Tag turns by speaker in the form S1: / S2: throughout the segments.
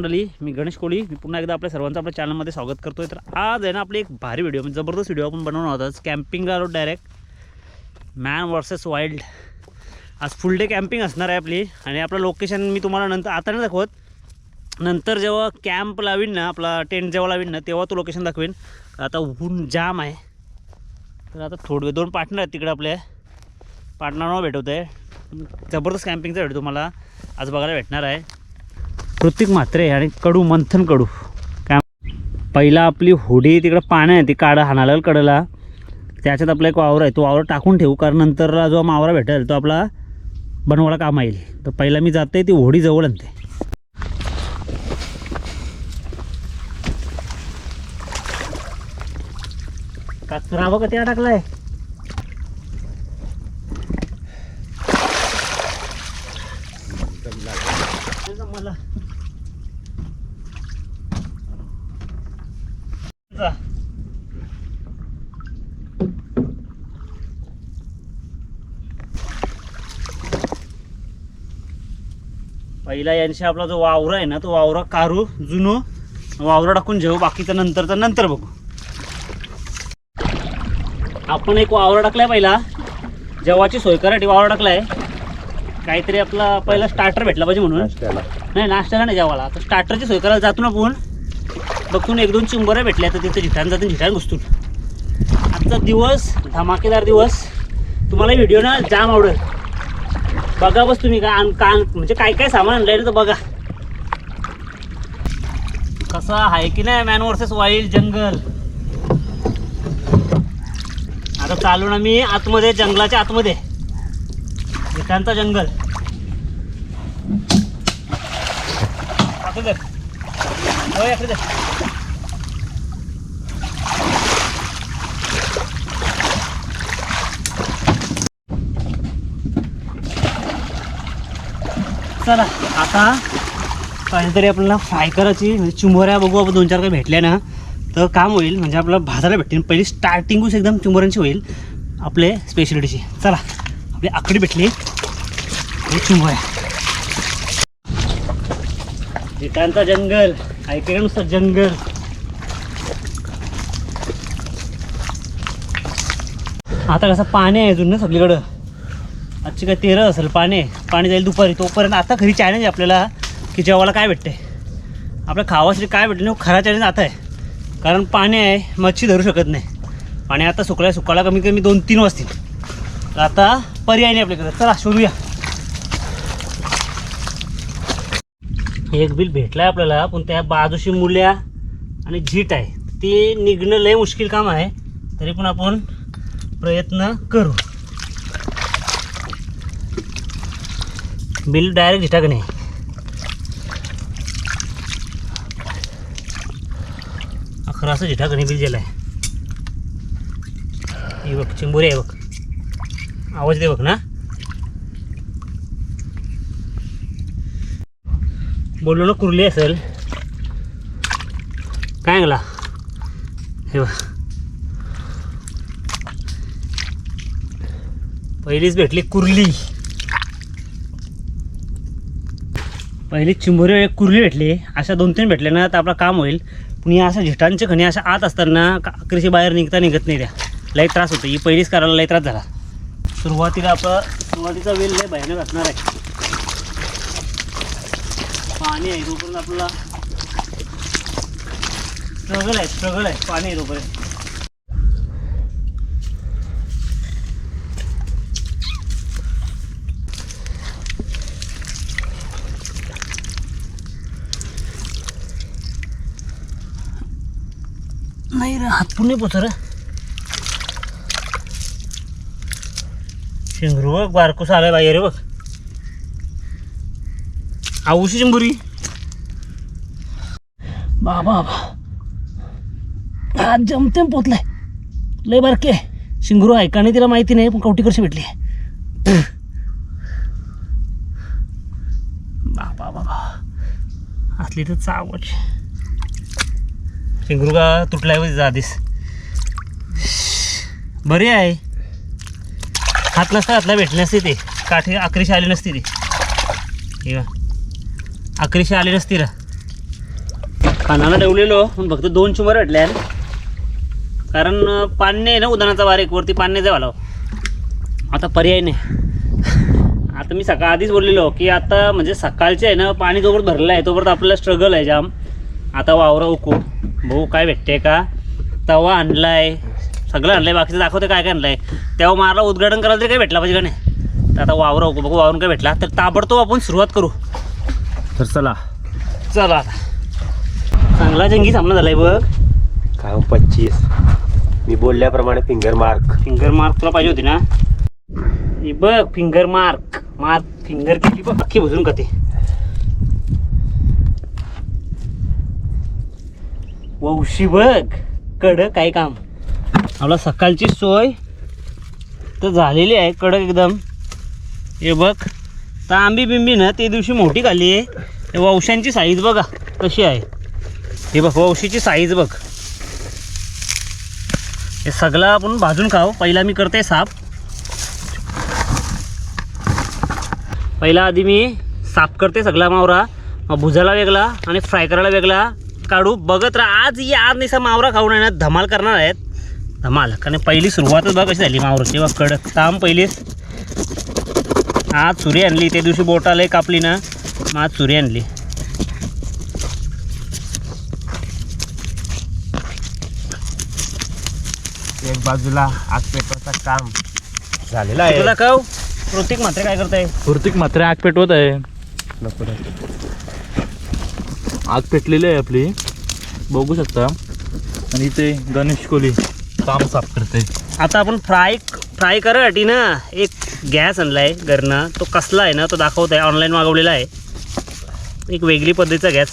S1: मंडळी मी गणेश कोळी. मी पुन्हा एकदा आपल्या सर्वांचं आपल्या चॅनलमध्ये स्वागत करतोय. तर आज आहे ना आपली एक भारी व्हिडिओ म्हणजे जबरदस्त व्हिडिओ आपण बनवणार आहोत. कॅम्पिंग कॅम्पिंगला आलो डायरेक्ट मॅन वर्सेस वाईल्ड आज फुल डे कॅम्पिंग असणार आहे आपली. आणि आपलं लोकेशन मी तुम्हाला नंतर आता नाही दाखवत. नंतर जेव्हा कॅम्प लावीन ना आपला टेंट जेव्हा लावीन ना तेव्हा तो लोकेशन दाखवेन. आता ऊन जाम आहे. तर आता थोडे दोन पार्टनर आहेत तिकडे आपले. पार्टनरवर भेटवत आहे जबरदस्त कॅम्पिंगचा व्हिडिओ तुम्हाला. आज बघायला भेटणार आहे. कृतिक म्हात्रे आणि कडू मंथन कडू. काय पहिला आपली होडी तिकडं पाणी आहे ती काढा हाणाला कडला. त्याच्यात आपला एक वावर आहे तो वावर टाकून ठेवू कारण नंतर जो मावरा भेटेल तो आपला बनवायला काम येईल. तर पहिला मी जाते ती होडी जवळ आणते. कचरा बघ त्या टाकलाय. मला पहिला यांशी आपला जो वावरा आहे ना तो वावरा कारू जुनो वावरा टाकून घेऊ बाकीचं नंतर तर नंतर बघू. आपण एक वावरा टाकलाय पहिला. जेवाची सोय करायची वावरा टाकलाय काहीतरी आपला पहिला स्टार्टर भेटला पाहिजे म्हणून. नाही नाश्त्याला नाही जेवायला. तर स्टार्टरची सोय करायला जातो ना आपण. बघतून एक दोन चिंबऱ्या भेटल्या तर तिथं झिटान जातं झिटान घुसतून आजचा दिवस धमाकेदार दिवस. तुम्हाला व्हिडिओ ना जाम आवडेल. बघा बस तुम्ही का आण कान म्हणजे काय काय सामान आणलंय तर बघा. कसं आहे की नाही मॅन वर्सेस वाईल्ड जंगल आता चालू ना मी आतमध्ये जंगलाच्या आतमध्ये. विटांचा जंगल. आतमध्ये चला आता काहीतरी आपल्याला फ्राय करायची म्हणजे चिंबोऱ्या बघू आपण दोन चार काही भेटल्या ना तर काम होईल. म्हणजे आपल्याला भाजायला भेटेल पहिली स्टार्टिंगच एकदम चिंबोऱ्यांची होईल आपले स्पेशलिटीची चला आपली आकडी भेटली. हे चिंबोऱ्या. विटांचा जंगल. ऐकायला नुसतं जंगल? आता कसं पाणी आहे अजून ना सगळीकडं. आजची काय तेरं असेल पाणी पाणी जाईल दुपारी. तोपर्यंत आता खरी चॅलेंज आहे आपल्याला की जेवायला काय भेटते आपल्या खावासाठी काय भेटलं नाही खरा चॅलेंज आता आहे. कारण पाणी आहे मच्छी धरू शकत नाही. पाणी आता सुकलाय सुकायला कमी कमी दोन तीन वाजतील. तर आता पर्याय नाही आपल्याकडे. चला शोधूया. एक बिल भेटला आहे आपल्याला पण त्या बाजूशी मुल्या आणि झीट आहे. ते निघणं लय मुश्किल काम आहे. तरी पण आपण प्रयत्न करू. बिल डायरेक्ट झिटाक अकरा असं झिटाक बिल गेलं आहे ही बघ चिंबोरी आहे बघ. आवाज दे बघ ना. बोललो ना कुर्ली असेल. काय गला हे बघ. पहिलीच भेटली कुर्ली. पहिली चिंबोरे एक कुर्ली भेटले. अशा दोन तीन भेटले ना तर आपलं काम होईल. पण या अशा झिटांचे खणी अशा आत असताना अकरीशी बाहेर निघता निघत नाही त्या. लई त्रास होतो. ही पहिलीच करायला लई त्रास झाला. सुरुवातीला आपला सुरुवातीचा वेल लय भयानक असणार आहे. पाणी आहे तोपर्यंत आपला स्ट्रगल आहे स्ट्रगल आहे पाणी आहे तोपर्यंत नाही रे हातपूर नाही पोचर रे. शेंगरू बघ बारकूस आलाय बाहेर रे बघ. आऊशी चिंबुरी बाबा बाबा. आज जमतेम पोतलाय. लय बारके शिंगरू आहे. का नाही तिला माहिती नाही पण कवटी कशी भेटली बाबा बाबा. असली तर चावट शिंगरू का तुटलाय बघ आधीच. बरी आहे. हात नसता हातला भेटली नसती ते. काठी अकरीशी आली नसती ती. हे अकरीशी आली नसती ना खानाला ठेवलेलो पण फक्त दोन चुमर भेटल्या कारण पाणी आहे ना उदाहरणाचा बारीक वरती पाणी जावं आता पर्याय नाही. आता मी सकाळ आधीच बोललेलो की आता म्हणजे सकाळचे आहे ना पाणी जोपर्यंत भरलं आहे तोपर्यंत आपल्याला स्ट्रगल आहे जाम. आता वावरं उकू. भाऊ काय भेटते का? तवा आणलाय. सगळं आणलंय. बाकीचं दाखवते काय काय आणलंय. तेव्हा मारला उद्घाटन करायला तरी काय भेटला पाहिजे का नाही? तर आता वावरं उकू. बघू वावरून काय भेटला. तर ताबडतोब आपण सुरुवात करू.
S2: तर चला.
S1: चला आता. चांगला जंगी सामना झालाय बघ.
S2: काय हो पच्चीस. मी बोलल्याप्रमाणे फिंगर मार्क
S1: फिंगर मार्क तुला पाहिजे होती ना? ही बघ फिंगर मार्क मार्क फिंगर किती बघ. अख्खी बसून का वंशी बघ. कड काय काम. आपला सकाळची सोय तर झालेली आहे कडक एकदम. हे बघ. तांबी बिंबी ना ते दिवशी मोठी खाली आहे. वंशांची साईज बघा कशी आहे. हे बघ वंशीची साईज बघ. हे सगळं आपण भाजून खाऊ. पहिला मी करते साप. पहिला आधी मी साफ करते सगळा मावरा. मग भुजाला वेगळा आणि फ्राय करायला वेगळा. काढू बघत राहा. आज या आज निसा मावरा खाऊन आहे ना धमाल करणार आहेत. धमाल कारण पहिली सुरुवातच बघ कशी झाली मावराची बघ कडक ताम पहिलीच आज सुरी आणली त्या दिवशी बोटाला कापली ना. मग आज सुरी आणली.
S2: एक बाजूला आग पेटवायचं काम झालेलं
S1: तुला कव प्रतीक मात्र काय करताय?
S3: प्रत्येक मात्र आग पेटवत आहे. नको. आग पेटलेली आहे आपली. बघू शकता. आणि इथे गणेश कोली काम साफ करते
S1: आता आपण फ्राय फ्राय करायसाठी ना एक गॅस आणला आहे घरनं. तो कसला आहे ना तो दाखवत आहे ऑनलाईन मागवलेला आहे. एक वेगळी पद्धतीचा गॅस.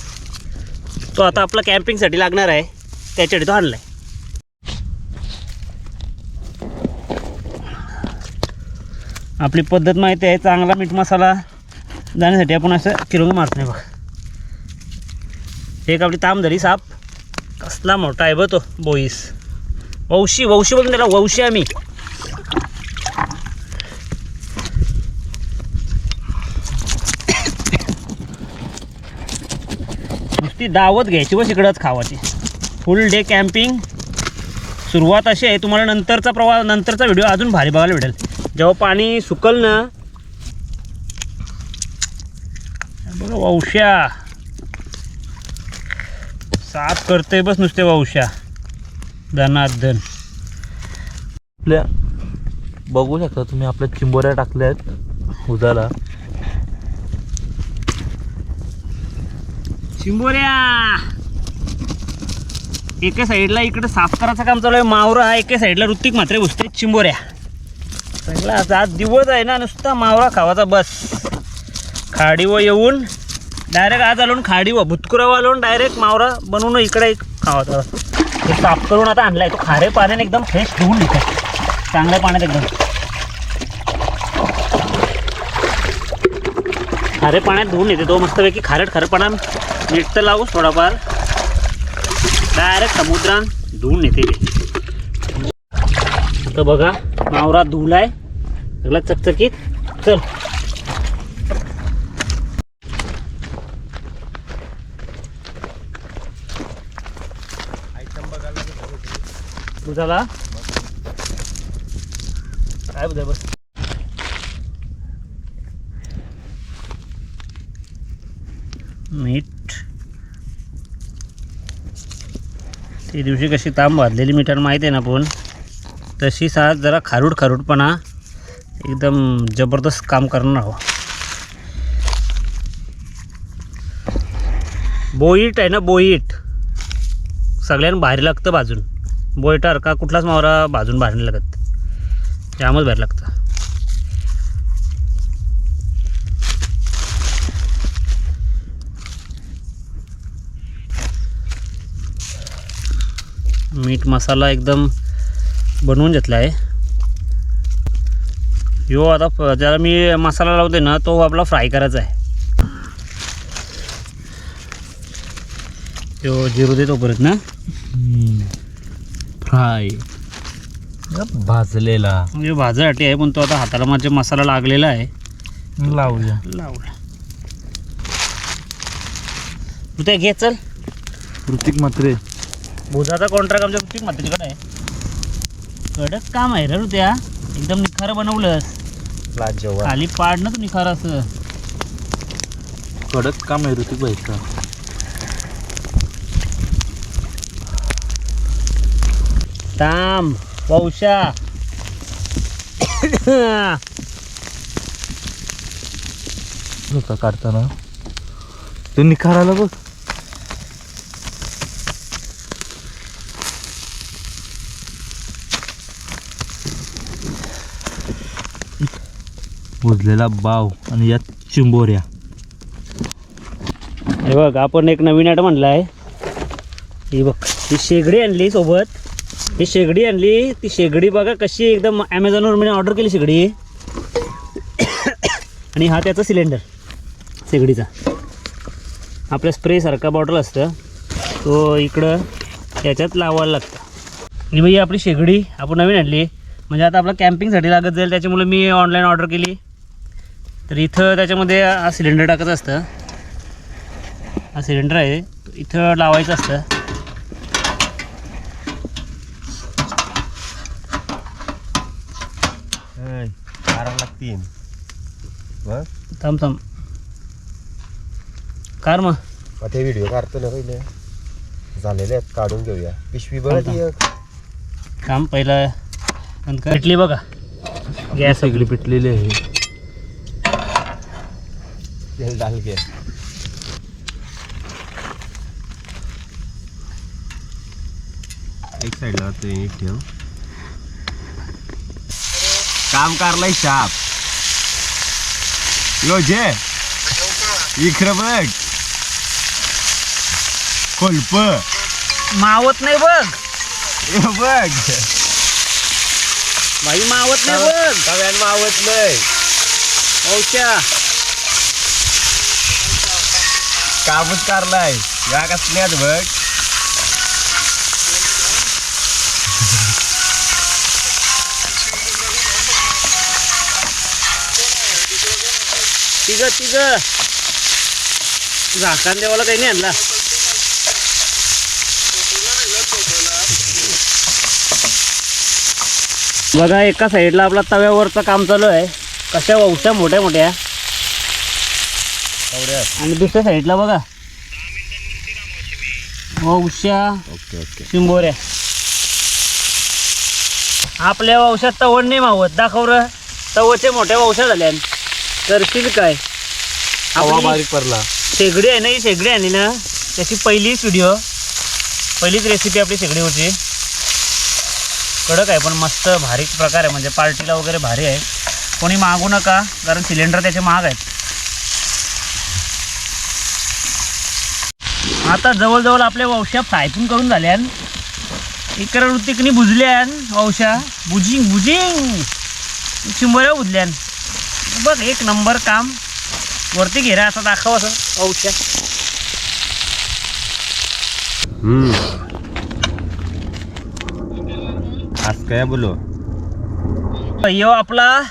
S1: तो आता आपला कॅम्पिंगसाठी लागणार आहे. त्याच्यासाठी तो आणला आहे आपली पद्धत माहिती आहे चांगला मीठ मसाला जाण्यासाठी आपण असं किलो मारत नाही बघा. एक आपली ताम साप. कसला मोठा आहे बघ तो बोईस. वौशी वौशी बोलून त्याला वौशी आम्ही. नुसती दावत घ्यायची व तिकडंच खावाची. फुल डे कॅम्पिंग सुरुवात अशी आहे तुम्हाला नंतरचा प्रवास नंतरचा व्हिडिओ अजून भारी बघायला भेटेल. जेव्हा पाणी सुकल ना बघा वौश्या साफ करते बस नुसते वौश्या धनात धन.
S3: आपल्या बघू शकता तुम्ही आपल्या चिंबोऱ्या टाकल्या आहेत उजाला.
S1: चिंबोऱ्या! एका साईडला इकडे साफ करायचं काम चालू आहे मावरा एका साईडला ऋतिक मात्रे बसते चिंबोऱ्या. चांगला आज- आज दिवस आहे ना नुसता मावरा खावाचा बस. खाडीवर येऊन डायरेक्ट आज आलो खाडीवर भुतकुरावा आलो डायरेक्ट मावरा बनवून इकडे एक खावा हे साफ करून आता आणलाय. तो खारे पाण्याने एकदम फ्रेश धुवून घेतो चांगल्या पाण्यात एकदम. खारे पाण्यात धुवून येते तो मस्तपैकी खारट खारटपणा मीठ तर लागूच थोडाफार. डायरेक्ट समुद्रात धुवून येते तर बघा मावरा धुलाय सगळा चकचकीत. चल. तुझाला काय बुद्ध बस? मीठ. ते दिवशी कशी तांब भाजलेली मिठानं माहीत आहे ना पण तशीच आज जरा खारूड खारूडपणा एकदम जबरदस्त काम करणार आहो बोईट आहे ना बोईट. सगळ्यांना भारी लागतं भाजून. बोयटार का कुठलाच मावरा भाजून बाहेर नाही लागत. जामच बाहेर लागतं. मीठ मसाला एकदम बनवून घेतला आहे यो आता ज्याला मी मसाला लावते ना तो आपला फ्राय करायचा आहे. तो जिरू देतो परत ना.
S3: फ्राय. भाजलेला.
S1: म्हणजे भाजासाठी आहे पण तो आता हाताला माझ्या मसाला लागलेला आहे.
S3: लावूया.
S1: लावला तू घे चल.
S3: ऋतिक मात्रे
S1: भुजाचा कॉन्ट्रॅक्ट आमच्या ऋतिक मात्रेकडे आहे. कडक काम आहे रे त्या एकदम निखारं बनवलंस. खाली पाड ना तू निखार असं.
S3: कडक काम आहे ऋतिक भाईचं
S1: ताम वौशा.
S3: होता काढताना. ते निखार आला बघ. भुजलेला बाव आणि यात चिंबोऱ्या.
S1: हे बघ आपण एक नवीन आयटम आणला आहे ही बघ ही शेगडी आणली सोबत. ही शेगडी आणली. ती शेगडी बघा कशी एकदम ॲमेझॉनवर मी ऑर्डर केली शेगडी. आणि हा त्याचा सिलेंडर शेगडीचा. आपल्या स्प्रेसारखा बॉटल असतं. तो इकडं त्याच्यात लावायला लागतं. आणि ही आपली शेगडी आपण नवीन आणली. म्हणजे आता आपला कॅम्पिंगसाठी लागत जाईल. त्याच्यामुळे मी ऑनलाईन ऑर्डर केली. तर इथं त्याच्यामध्ये हा सिलेंडर टाकायचं असतं. हा सिलेंडर आहे. इथं लावायचं असतं.
S2: लागतील बघ
S1: थांब थांब. कार मग.
S2: ते व्हिडिओ काढतो ना पहिले. झालेले आहेत काढून घेऊया. पिशवी बघ ती एक.
S1: काम पहिलं. पेटली बघा. गॅस
S3: सगळी. पेटलेली आहे.
S2: तेल डाल के एक साईडला तो नीट ठेव. काम करलाय शाप. यो जे इकडं बघ कोल्प
S1: मावत नाही बघ
S2: बघ
S1: भाई मावत नाही बघ
S2: तव्यान मावत नाही
S1: औच्या
S2: कामच करलाय या कसल्यात बघ
S1: तिघ तिघ. झाकण देवाला काही नाही आणला. बघा एका साईडला आपला तव्यावरचं काम चालू आहे. कशा वौशा मोठ्या मोठ्या. आणि दुसऱ्या साईडला बघा. वौशा
S2: ओके ओके
S1: शिंबोऱ्या. आपल्या वंशात तवड नाही मावत. दाखव र. तवचे मोठ्या वंशा झाल्या करशील काय?
S3: हवा
S1: आपली
S3: बारीक पडला.
S1: शेगडी आहे ना ही शेगडी आणली ना त्याची पहिलीच व्हिडिओ पहिलीच रेसिपी आपली शेगडीवरची. कडक आहे पण मस्त भारी प्रकार आहे. म्हणजे पार्टीला वगैरे भारी आहे. कोणी मागू नका कारण सिलेंडर त्याचे महाग आहेत. आता जवळजवळ आपल्या वंशा फ्राय पण करून झाल्यान इकडे ऋतिकनी बुजल्यान वंशा. बुजिंग बुजिंग. चिंबऱ्या बुजल्यान बघ एक नंबर काम. वरती घेरा असं दाखव असं. औषध.
S2: हम्म. आज काय बोलो?
S1: यो आपला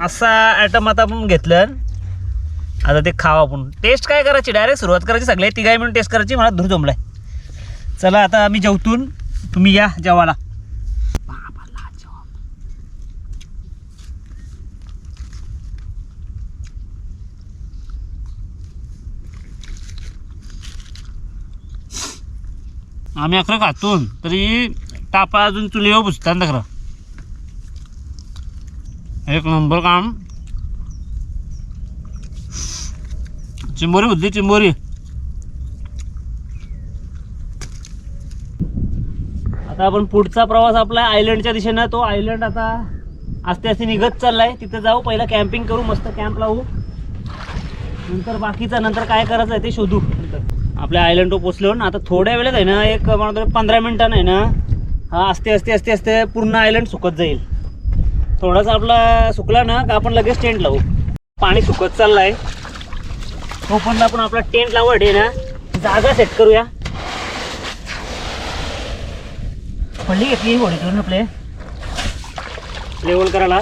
S1: असा ॲटम आता आपण घेतलं. आता ते खावा आपण. टेस्ट काय करायची? डायरेक्ट सुरुवात करायची सगळे तिघाही मिळून टेस्ट करायची. मला धूर जमलाय. चला आता आम्ही जेवतून. तुम्ही या जेवायला. आम्ही अकरा खातून तरी टापा अजून चुलीवर बुजतात अकरा. एक नंबर काम. चिंबोरी बुद्धी चिंबोरी. आता आपण पुढचा प्रवास आपला आयलंडच्या दिशेनं तो आयलंड आता आस्ते आस्ते निघत चाललाय. तिथे जाऊ पहिला कॅम्पिंग करू मस्त कॅम्प लावू. नंतर बाकीचं नंतर काय करायचं आहे ते शोधू. आपल्या आयलंड पोचलो ना आता थोड्या वेळात आहे ना एक म्हणतो पंधरा मिनिटानं आहे ना हा असते असते असते असते पूर्ण आयलंड सुकत जाईल. थोडासा आपला सुकला ना का आपण लगेच टेंट लावू. पाणी सुकत चाललंय. तोपर्यंत आपण आपला टेंट लावड आहे ना जागा सेट करूया. पडली घेतली होडी करून आपले? लेवल करायला.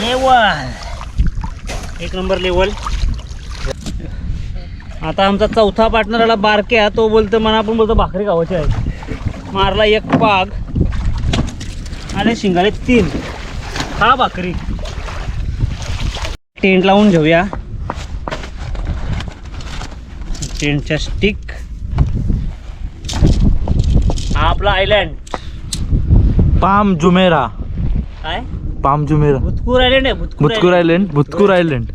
S1: लेवल. एक नंबर लेवल. आता आमचा चौथा पार्टनर आला बारक्या तो बोलतो म्हणा आपण बोलतो भाकरी गावाची आहे. मारला एक पाग आणि शिंगाले तीन. हा भाकरी. टेंट लावून घेऊया. टेंटच्या स्टिक आपला आयलँड
S3: पाम जुमेरा.
S1: काय?
S3: Palm Jumeirah.
S1: भुतकूर आयलँड आहे
S3: भुतकूर आयलंड भुतकूर आयलंड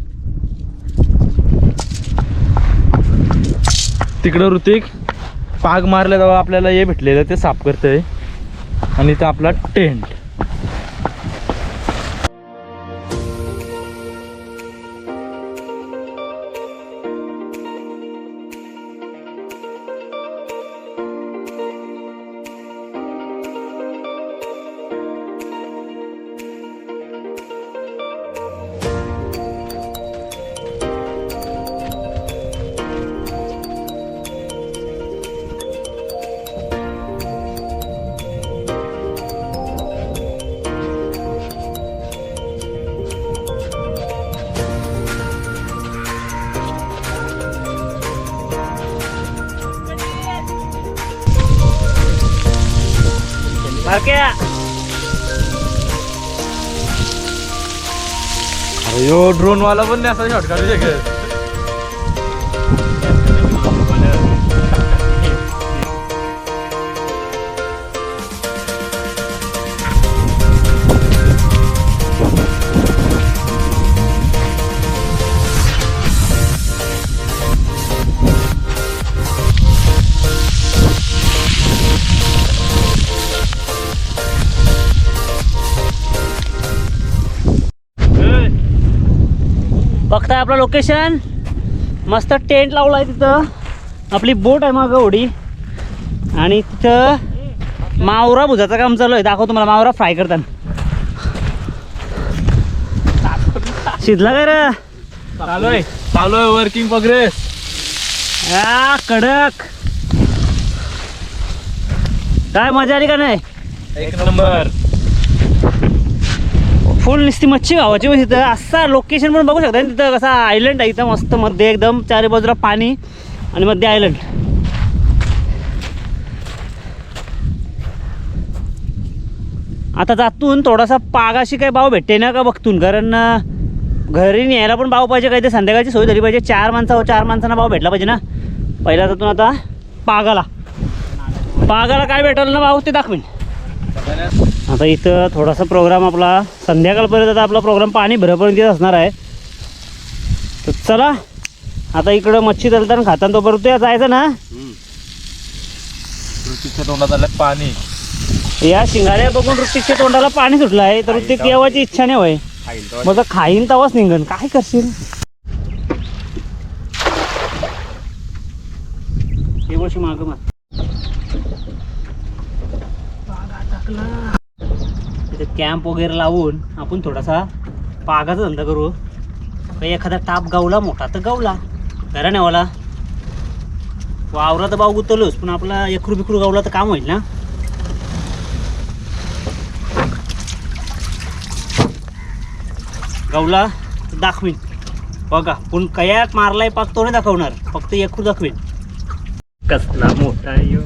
S3: तिकडं ऋतिक पाग मारल्या तेव्हा आपल्याला हे भेटलेलं ते साफ करतंय. आणि ते आपला टेंट ड्रोन वाला पण नाही असा
S1: शॉर्टकट आपलं लोकेशन मस्त टेंट लावला आहे तिथं. आपली बोट आहे मागं उडी. आणि तिथं मावरा भुजाचं काम चालू आहे. दाखव तुम्हाला मावरा फ्राय करताना. शिजला काय रे?
S3: चालू आहे चालू आहे वर्किंग प्रोग्रेस
S1: या कडक. काय मजा आली का नाही?
S3: एक नंबर.
S1: फुल नुसती मच्छी गावाची म्हणजे तिथं असा लोकेशन पण बघू शकता ना तिथं कसा आयलंड आहे इथं मस्त मध्ये एकदम चारी बाजूला पाणी आणि मध्ये आयलंड आता जातून थोडासा पागाशी काही भाव भेटते ना का बघतून कारण घरी न्यायला पण भाव पाहिजे काही ते संध्याकाळची सोय झाली पाहिजे. चार माणसा चार माणसांना भाव भेटला पाहिजे ना. पहिला जातून आता पागाला. पागाला काय भेटलं ना भाव ते दाखवीन. आता इथं थोडासा प्रोग्राम आपला संध्याकाळपर्यंत आता आपला प्रोग्राम पाणी भरेपर्यंत येत असणार आहे. तर चला आता इकडं मच्छी तलताना खाताना तोपर्यंत या जायचं ना?
S3: ऋतिकच्या तोंडात आलं पाणी.
S1: या शिंगाड्या बघून ऋतिकच्या तोंडाला पाणी सुटलं आहे तर ऋतिक येवाची इच्छा नाही होय. मग तर खाईन तवाच निघन. काय करशील? माग तिथे कॅम्प वगैरे लावून आपण थोडासा पागाचा धंदा करू. काही एखादा टाप गावला मोठा तर गावला. घरा नाही वाला. वावरा तर भाव गुतवलोच पण आपला एकरू बिकरू गावला तर काम होईल ना? गावला तर दाखवीन. बघा पण कयात मारलाय पाक तो नाही दाखवणार. फक्त एकरू दाखवीन. कसला मोठा यो.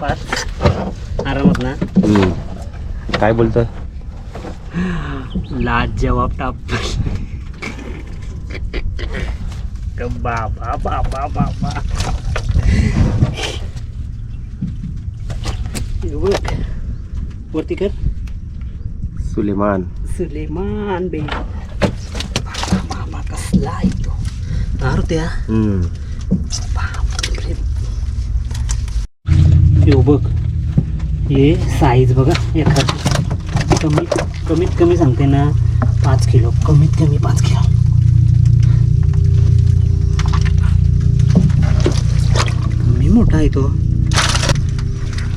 S1: पाच आरामात ना
S2: काय बोलतं
S1: लाज जवाब टाप. बाबा बाबा बाबा. हे बघ. वरती कर.
S2: सुलेमान.
S1: सुलेमान बे. बाबा कसला आहे तो. दारू त्या
S2: हम्म.
S1: बापरे. हे बघ. हे साईज बघा एखादी. कमीत कमीत कमी सांगते ना पाच किलो. कमीत कमी पाच किलो. कमी मोठा आहे तो.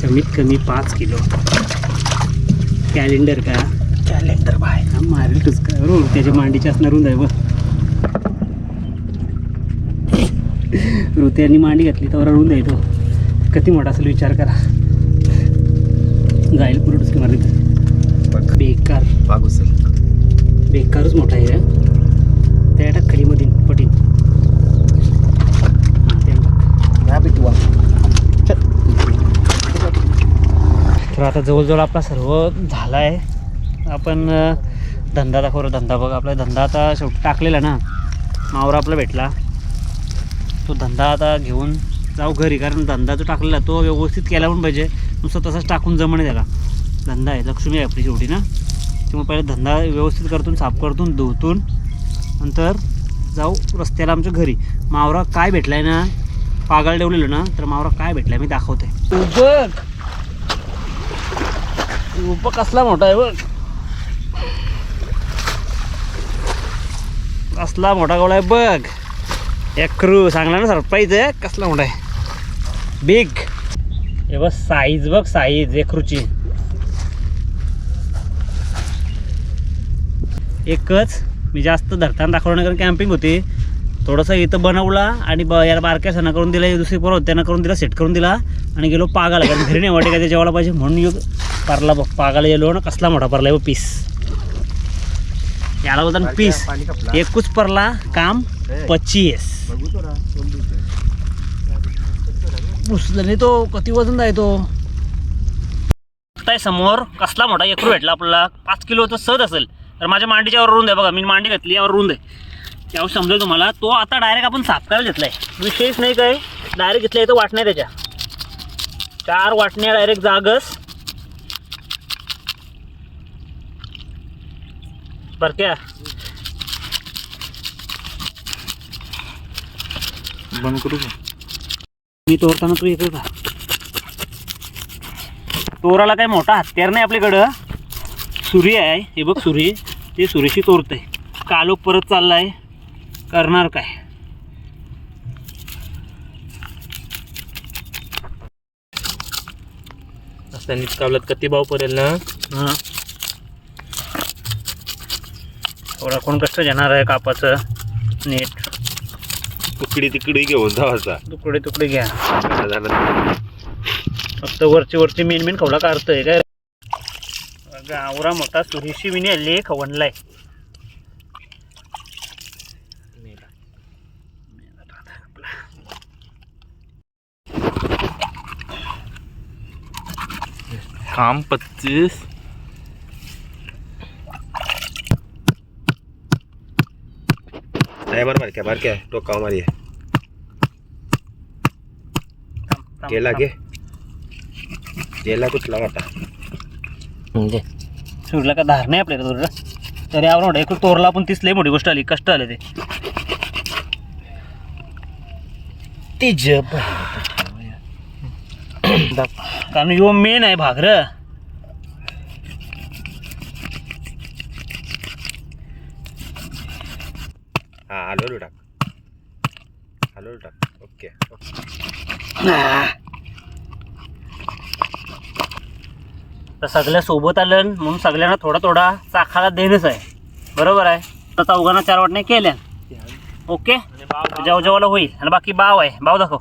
S1: कमीत कमी पाच किलो. कॅलेंडर का? कॅलेंडर बाय मारेल तुझ. का रो त्याच्या मांडीच्या असणार आहे बघ. ऋत्यानी मांडी घातली तर रडून येतो किती मोठा असेल विचार करा. जाईल डुसकी मारली तर? बेकार. बेकारच मोठा आहे त्या टाक खाली मध्ये पटीत. तर आता जवळजवळ आपला सर्व झाला आहे आपण धंदा दाखवतो धंदा बघ. आपला धंदा आता शेवटी टाकलेला ना. मावरा आपला भेटला. तो धंदा आता घेऊन जाऊ घरी. कारण धंदा जो टाकलेला तो व्यवस्थित केला पण पाहिजे. नुसतं तसंच टाकून जमणे त्याला. धंदा आहे. लक्ष्मी आहे आपली शेवटी ना. त्यामुळे पहिले धंदा व्यवस्थित करतून साफ करतून धुतून नंतर जाऊ रस्त्याला आमच्या घरी. मावरा काय भेटलाय ना? पागल ठेवलेलो ना तर मावरा काय भेटला मी दाखवते. बघ उप कसला मोठा आहे बघ. कसला मोठा गोळा आहे बघ. एक क्रू सांगला ना सरप्राईज आहे. कसला मोठा आहे. बिग हे बघ साईज बघ साईज एक क्रूची एकच मी जास्त धरताना दाखवलं कारण कॅम्पिंग होती. थोडंसं इथं बनवला आणि ब याला बारक्या सणा करून दिला दुसरी पोरं त्यांना करून दिला सेट करून दिला आणि गेलो पागाला. कारण घरी नाही वाटे काय जेवायला पाहिजे म्हणून योग पारला बघ पागाला गेलो ना कसला मोठा परला आहे पीस याला बोलतात पीस एकूच परला काम पच्चीस. नाही तो किती वजन आहे तो? आहे समोर कसला मोठा एकरू भेटला आपल्याला. पाच किलोचं सहज असेल. तर माझ्या मांडीच्या वर रुंद आहे बघा मी मांडी घातली यावर रुंद आहे. त्यावर समजेल तुम्हाला तो आता डायरेक्ट आपण साफ करायला घेतलाय. विशेष नाही काय डायरेक्ट घेतलाय तो वाटण्या त्याच्या. चार वाटण्या डायरेक्ट जागस बर क्या
S3: बंद करू का?
S1: मी तोरताना तू इकडे का तोराला काय मोठा हत्यार नाही आपल्याकडं? सुरी आहे हे बघ सुरी. ते सुरीशी तोरतंय कालोख परत चाललाय. करणार काय?
S3: असं नीट कावलात कती भाव पडेल ना
S1: हां. थोडा कोण कष्ट घेणार आहे कापाचं? नीट.
S2: तुकडी तिकडी घेऊन जावाचा
S1: तुकडे तुकडे घ्या.
S2: झालं
S1: फक्त वरची वरची मेन मेन खवला काढतोय काय? गावरा मोठा सुरीशी विनी हल्ली खवणलाय.
S3: काम पच्चीस.
S2: बरं बारक्या बारक्या टोका मारी गेला गे गेला कुठला वाटा
S1: म्हणजे? सुरला का धार नाही आपल्याला तुरला तरी आवड मोठा एक तोरला पण तीच लई मोठी गोष्ट आली कष्ट आले ते. ते जप कारण यो मेन आहे भागर
S2: हा हलवलो टाक हलवलो टाक ओके
S1: तर सगळ्या सोबत आलं म्हणून सगळ्यांना थोडा थोडा चाखाला देणंच आहे. बरोबर आहे? तर चौघांना चार वाटण्या केल्या. ओके? जेव जेवायला होईल. आणि बाकी बाव आहे. बाव दाखव.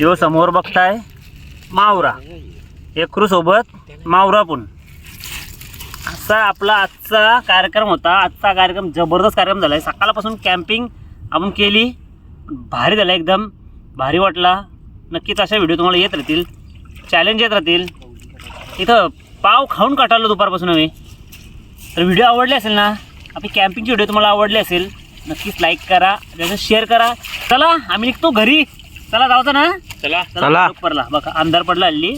S1: यो समोर बघताय मावरा. एकरू सोबत मावरा पण. असा आपला आजचा कार्यक्रम होता. आजचा कार्यक्रम जबरदस्त कार्यक्रम झाला आहे सकाळपासून कॅम्पिंग आपण केली. भारी झाला एकदम. भारी वाटला. नक्कीच अशा व्हिडिओ तुम्हाला येत राहतील. चॅलेंज येत राहतील. इथं पाव खाऊन काटालो दुपारपासून आम्ही. तर व्हिडिओ आवडले असेल ना आपली कॅम्पिंगची व्हिडिओ तुम्हाला आवडली असेल नक्कीच लाईक करा त्याचं शेअर करा. चला आम्ही निघतो घरी. चला जायचं ना
S3: चला.
S1: चला बघा अंधार पडला हल्ली.